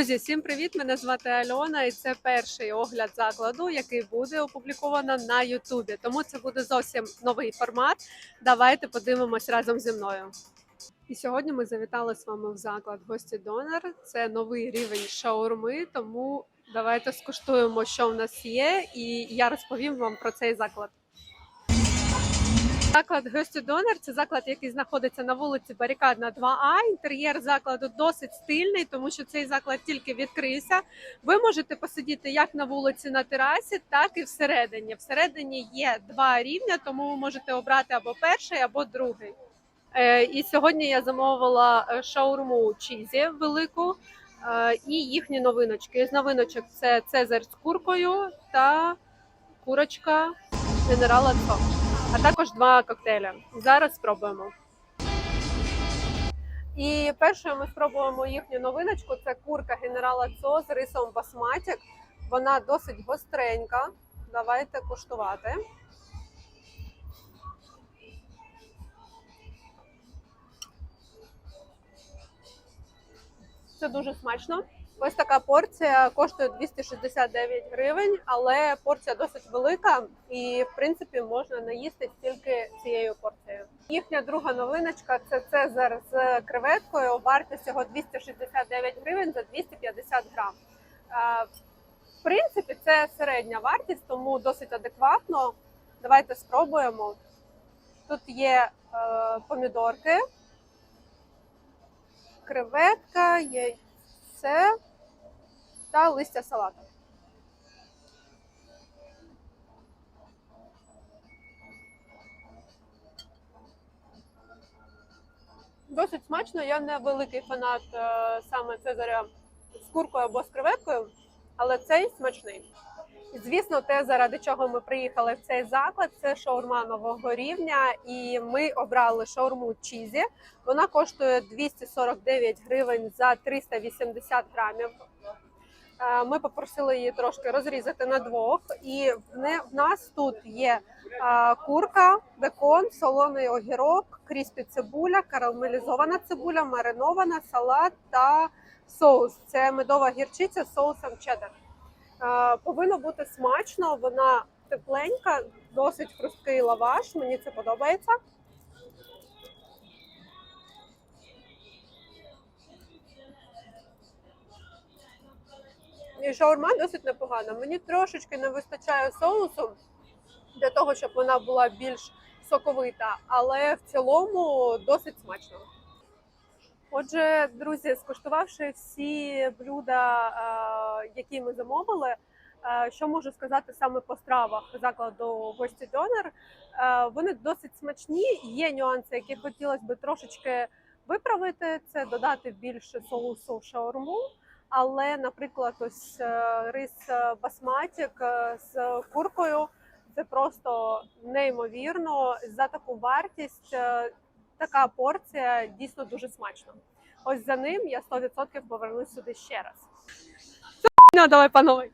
Друзі, всім привіт! Мене звати Альона, і це перший огляд закладу, який буде опубліковано на Ютубі. Тому це буде зовсім новий формат. Давайте подивимось разом зі мною. І сьогодні ми завітали з вами в заклад гості Донор. Це новий рівень шаурми, тому давайте скуштуємо, що в нас є, і я розповім вам про цей заклад. Заклад Гості Донор це заклад, який знаходиться на вулиці Барикадна 2А. Інтер'єр закладу досить стильний, тому що цей заклад тільки відкрився. Ви можете посидіти як на вулиці на терасі, так і всередині. Всередині є два рівня, тому ви можете обрати або перший, або другий. Е, І сьогодні я замовила е, шаурму чізі велику е, і їхні новиночки. З новиночок це цезарь з куркою та курочка генерала Цо а також два коктейлі. Зараз спробуємо. І першою ми спробуємо їхню новиночку. Це курка генерала Цо з рисом басматік. Вона досить гостренька. Давайте куштувати. Це дуже смачно. Ось така порція коштує 269 гривень, але порція досить велика, і в принципі можна наїсти тільки цією порцією. Їхня друга новиночка це цезар з креветкою. Вартість його 269 гривень за 250 грам. В принципі, це середня вартість, тому досить адекватно. Давайте спробуємо. Тут є е, помідорки, креветка, яйце та листя салату. Досить смачно. Я не великий фанат е, саме Цезаря з куркою або з креветкою, але цей смачний. Звісно, те, заради чого ми приїхали в цей заклад, це шаурма нового рівня. І ми обрали шаурму Чізі. Вона коштує 249 гривень за 380 грамів. Е, Ми попросили її трошки розрізати на двох, і в нас тут є е, курка, бекон, солоний огірок, кріспі цибуля, карамелізована цибуля, маринована, салат та соус. Це медова гірчиця з соусом чеддер. Повинно бути смачно, вона тепленька, досить хрусткий лаваш. Мені це подобається. І шаурма досить непогана. Мені трошечки не вистачає соусу для того, щоб вона була більш соковита, але в цілому досить смачно. Отже, друзі, скуштувавши всі блюда, е, які ми замовили, е, що можу сказати саме по стравах закладу гості Донор, Е, вони досить смачні. Є нюанси, які хотілося б трошечки виправити. Це додати більше соусу в шаурму. Але, наприклад, ось рис басматік з куркою це просто неймовірно. За таку вартість така порція дійсно дуже смачна. Ось за ним я 100% повернусь сюди ще раз. Ну, давай, панове.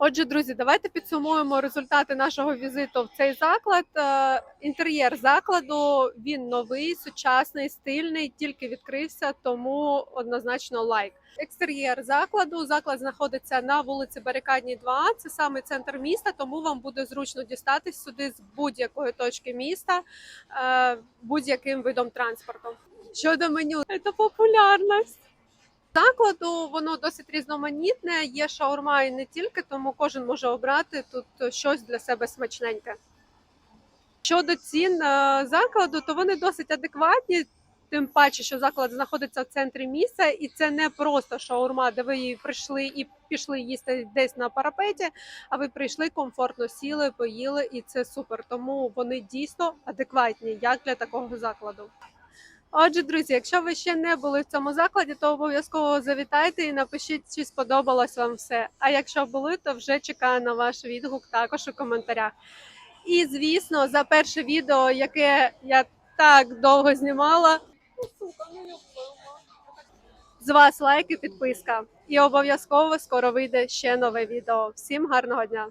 Отже, друзі, давайте підсумуємо результати нашого візиту в цей заклад. Е, Інтер'єр закладу він новий, сучасний, стильний, тільки відкрився, тому однозначно лайк. Екстер'єр закладу. Заклад знаходиться на вулиці Барикадній 2. Це саме центр міста, тому вам буде зручно дістатись сюди з будь-якої точки міста е, будь-яким видом транспорту. Щодо меню, це популярність. Закладу воно досить різноманітне. Є шаурма і не тільки, тому кожен може обрати тут щось для себе смачненьке. Щодо цін е, закладу, то вони досить адекватні. Тим паче, що заклад знаходиться в центрі міста, і це не просто шаурма, де ви прийшли і пішли їсти десь на парапеті. А ви прийшли комфортно сіли, поїли, і це супер. Тому вони дійсно адекватні, як для такого закладу. Отже, друзі, якщо ви ще не були в цьому закладі, то обов'язково завітайте і напишіть, чи сподобалось вам все. А якщо були, то вже чекаю на ваш відгук також у коментарях. І звісно, за перше відео, яке я так довго знімала. З вас лайк і підписка. І обов'язково скоро вийде ще нове відео. Всім гарного дня!